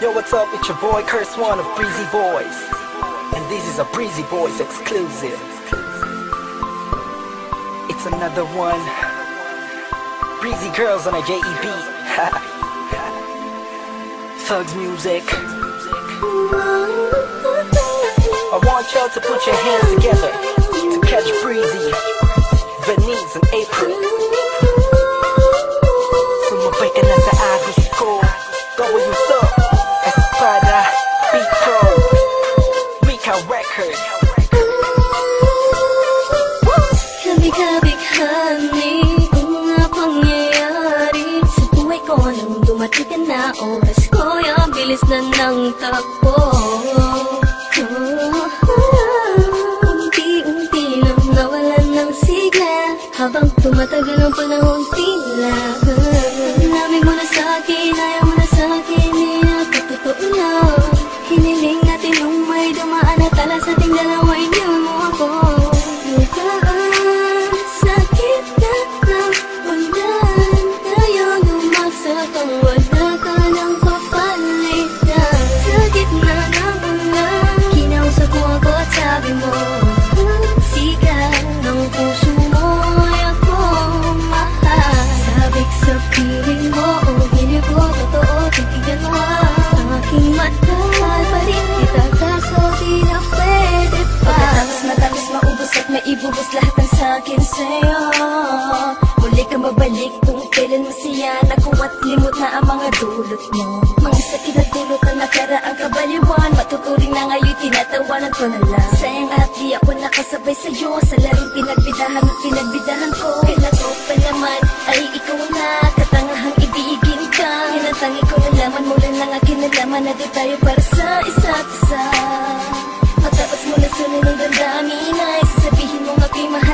Yo, what's up? It's your boy Curse One of Breezy Boys. And this is a Breezy Boys exclusive. It's another one. Breezy Girls on a JEB. Thugs music. I want y'all to put your hands together Kabig-kabighani Ang mga pangyayari Sa buhay ko nang dumating ka na Oras ko yung bilis na ng takbo. Unti-unti nang nawalan ng sigla Habang tumatagal ang panahon tila at maibubos lahat ng sakin sa'yo. Muli ka mabalik kung kailan masaya Naku at limot na ang mga dulot mo. Mga sakit na dulot na nakaraang kabaliwan Matuturing na ngayon tinatawanan ko na lang. Sayang at di ako nakasabay sa'yo. Sa laring pinagbidahan at pinagbidahan ko. Kailan ko pa naman ay ikaw na Katangahang ibigin ka. Yan ang tangi ko nalaman mula ng akin nalaman Na di tayo para sa isa't isa. Matapos mo na sunod ng damdamin ay Sasabihin mo nga kay mahal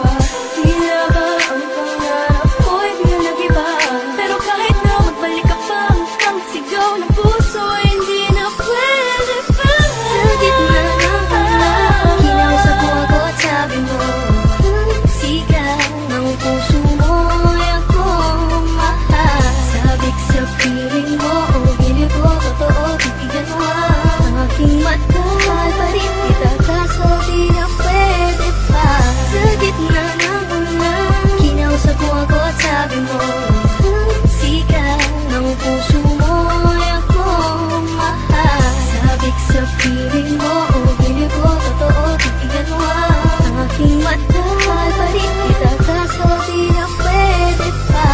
Kita kaso di na pwede pa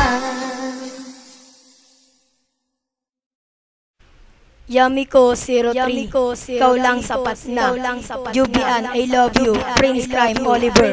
Yamiko 03 Ikaw lang sapat na. Jubian I love you. Prince Crime Oliver